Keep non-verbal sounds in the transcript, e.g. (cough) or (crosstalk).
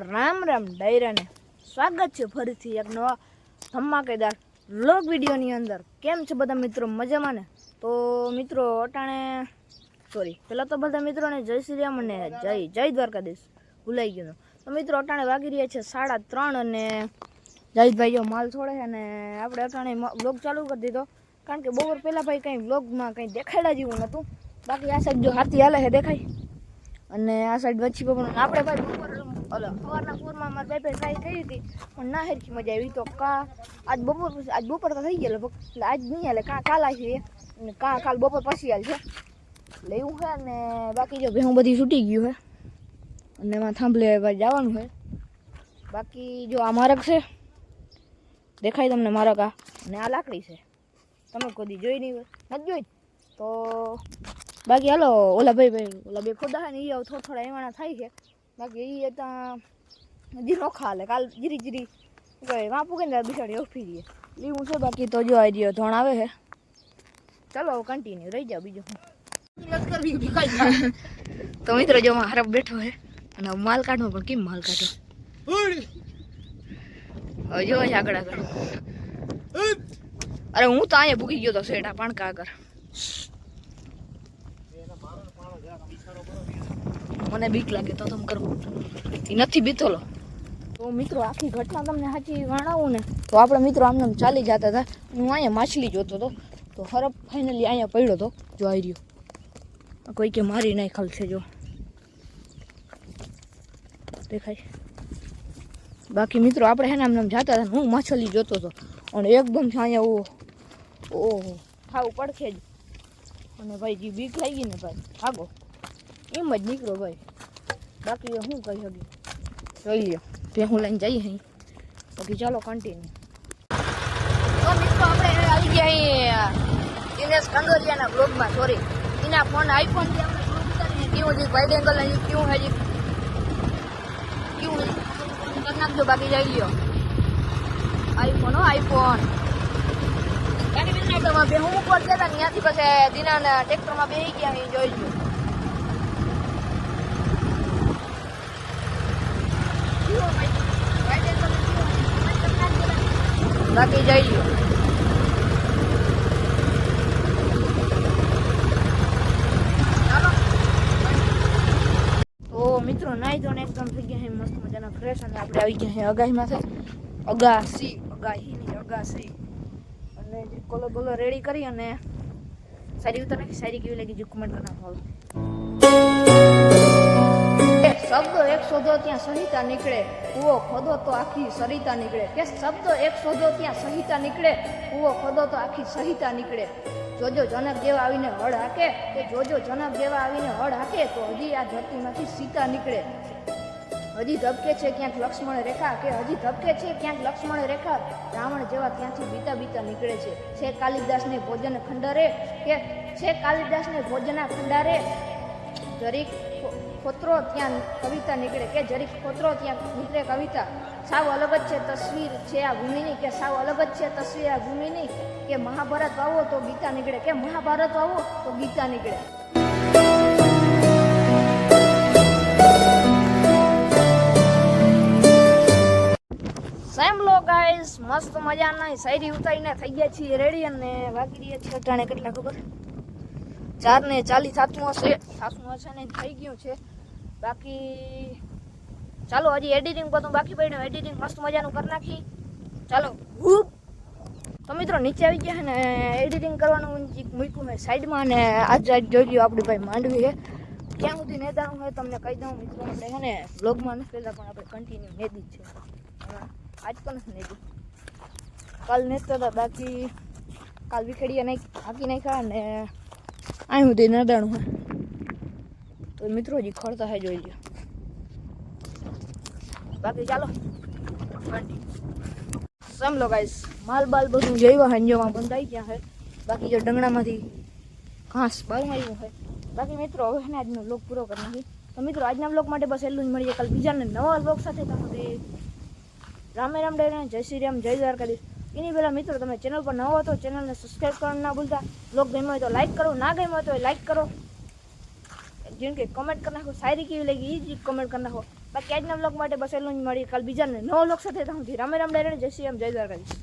રામ રામ ડાયરાને સ્વાગત છે ફરીથી એક નવા ધમાકેદાર વ્લોગ વિડીયોની અંદર. કેમ છે બધા મિત્રો? મજામાં ને? તો મિત્રો, અટાણે સોરી પહેલાં તો બધા મિત્રોને જય શ્રી રામ અને જય જય દ્વારકાધીશ. ભૂલાઈ ગયું તો. મિત્રો, અટાણે વાગી રહ્યા છે સાડા ત્રણ અને જયદભાઈ જો માલ છોડે અને આપણે અટાણે વ્લોગ ચાલુ કરી દીધો. કારણ કે બપોર પહેલાં ભાઈ કંઈ વ્લોગમાં કંઈ દેખાડા જેવું નહોતું. બાકી આ સાઈડ જો હાથી હાલે છે, દેખાય? અને આ સાઈડ વચ્ચે પણ આપણે ભાઈ બપોર ઓલો સવારના પૂરમાં મારા ભાઈ ટ્રાય કરી હતી, પણ ના હેરખી મજા આવી. તો કા, આજ બપોર પછી, આજ બપોર તો થઈ ગયેલો એટલે આજ નહીં હાલે, કાં કાલ આવી અને કાલ બપોર પછી હાલ છે. એટલે એવું છે ને બાકી જો ભેહું બધી છૂટી ગયું છે. અને એમાં થાંભલે જવાનું છે. બાકી જો આ મારક છે, દેખાય તમને મારક આ. અને આ લાકડી છે. તમે કદી જોઈ નહીં હોય. નથી જોઈ? તો બાકી હાલો, ઓલા ભાઈ ભાઈ ઓલા બે ખોદા છે ને એ થોડા થોડા એવાના થાય છે. બાકી એ ત્યાં હજી નોખા હાલે કાલ જીરી જીરી વાપું કે ને બિચારી ઓફી દઈએ લીવું છે બાકી તો જો આવી રહ્યો ધોણ આવે છે ચાલો કન્ટિન્યુ રહી જાઓ બીજો (laughs) તો મિત્રો જો હરફ બેઠો હે. અને માલ કાઢવો પણ કેમ માલ કાઢો? હવે જો આગળ આગળ. અરે હું તો અહીંયા ભૂકી ગયો તો શેઠા પાણકા આગળ. મને બીક લાગે તો તમે કરો એ નથી બીતોલો. તો મિત્રો આખી ઘટના તમને સાચી વર્ણવું ને? તો આપણે મિત્રો આમને આમ ચાલી જતા હતા. હું અહીંયા માછલી જોતો હતો. તો હરફ ફાઇનલી અહીંયા પડ્યો હતો જો આવી રહ્યો. કોઈ કે મારી નહીં છે જો. દેખાય. બાકી મિત્રો આપણે હે ને આમને જતા હતા હું માછલી જોતો હતો. અને એકદમ છે અહીંયા ઓહો ઓહો ખાવું પડશે જ. અને ભાઈ જે બીક લાગી ને ભાઈ. ભાગો. એમ જ નીકળો ભાઈ. બાકી હું કહી શકી? જોઈ લ્યો તે હું લઈને જઈએ અહીં. બાકી ચાલો કન્ટિન્યુ તો મિત્રો આપણે આવી ગયા અહીં દિનેશ બ્લોગમાં સોરી એના ફોન આઈફોનથી આપણે બ્લોગ ઉતારીને કેવું છે વાઇડ એંગલ હજી કેવું હજી? કેવું કરી નાખજો બાકી જઈ લ્યો. આઈફોન હો આઈફોન બિઝનેસમાં બે હું ઉપર જતા ત્યાંથી પછી દિનાના ટ્રેક્ટરમાં બેસી ગયા અહીં જોઈ લ્યો. બાકી જઈ તો મિત્રો, નાઈ ધોને એકદમ થઈ ગયા છે મસ્ત મજાના ફ્રેશ અને આવી ગયા છે અગાહીમાં છે. અગાસી અગાહીની અગાસી. અને કોલો બોલો રેડી કરી અને સારી ઉતરે સારી કેવી લાગી, જો કમેન્ટ કરી નાખો. એ શબ્દો એક શોધો ત્યાં સહિતા નીકળે, કૂવો ખોદો તો આખી સરિતા નીકળે. કે શબ્દો એક શોધો ત્યાં સહિતા નીકળે, કૂવો ખોદો તો આખી સહિતા નીકળે. જોજો જનક જેવા આવીને હળ હાકે, કે જોજો જનક જેવા આવીને હળ હાકે, તો હજી આ ધરતીમાંથી સીતા નીકળે. હજી ધબકે છે ક્યાંક લક્ષ્મણ રેખા, કે હજી ધબકે છે ક્યાંક લક્ષ્મણ રેખા, રાવણ જેવા ત્યાંથી બીતા બીતા નીકળે છે. છે કાલિદાસને ભોજન ખંડરે, કે છે કાલિદાસને ભોજના ખંડારે, જરીક ખોતરો ત્યાં કવિતા નીકળે કે જરીક ખોતરો ત્યાં નીકળે કવિતા. સાવ અલગ જ છે તસવીર છે આ ભૂમિની કે સાવ અલગ જ છે તસવીર આ ભૂમિની કે મહાભારત વાવો તો ગીતા નીકળે કે મહાભારત વાવો તો ગીતા નીકળે. સેમ લો ગાઈસ મસ્ત મજાના શાયરી ઉતારીને થઈ ગયા છીએ રેડી અને વાગી રહ્યા છે અટાણે કેટલા ખબર? ચાર ને ચાલીસ સાતમું હશે. સાતમું હશે ને થઈ ગયું છે. બાકી ચાલો હજી એડિટિંગ બધું બાકી પડ્યું. એડિટિંગ મસ્ત મજાનું કરી નાખી. ચાલો. હું તો મિત્રો નીચે આવી ગયા ને એડિટિંગ કરવાનું મૂક્યું મેં સાઈડમાં અને આજ આજ જોઈ લ્યો આપણી ભાઈ માંડવી છે. ક્યાં સુધી નેદાનું હોય તમને કહી દઉં મિત્રો આપણે છે ને બ્લોગમાં નથી પહેલાં પણ આપણે કન્ટિન્યુ નેદી છે. આજ પણ નથી નેદી. કાલ નેતા હતા બાકી કાલ વિખેડીએ નહીં હાકી નાખ્યા અને અહીં સુધી નદાણું હોય. તો મિત્રો, હજી ખડતા હે જોઈ લ્યો. બાકી ચાલો. સમલો ગાઈસ માલ બાલ બધું જોયું હંજોમાં બંધાઈ ગયા હે. બાકી જો ડંગણામાંથી ઘાસ બહાર આવ્યું છે બાકી મિત્રો, હવે ને આજનો બ્લોગ પૂરો કરી નાખી તો મિત્રો, આજના બ્લોગ માટે બસ એટલું જ મળીએ. કાલ બીજાને નવા બ્લોગ સાથે. તમને રામે રામ ડેરા જય શ્રી રામ, જય દ્વારકાધીશ. એની પહેલાં મિત્રો તમે ચેનલ પર નવો હો તો ચેનલને સબસ્ક્રાઈબ કરવાનું ના ભૂલતા. બ્લોગ ગમ્યો હોય તો લાઈક કરો, ના ગમ્યો હોય તો લાઈક કરો. જેમ કે કમેન્ટ કરી નાખો, શાયરી કેવી લાગી એ જ કમેન્ટ કરી નાખો. બાકી આજના બ્લોગ માટે બસ એટલું જ મળી કાલ બીજાને નવો બ્લોગ સાથે તો હું રામે રામ ડાયરેક્ટ જય શ્રી રામ, જય દ્વારકાધીશ.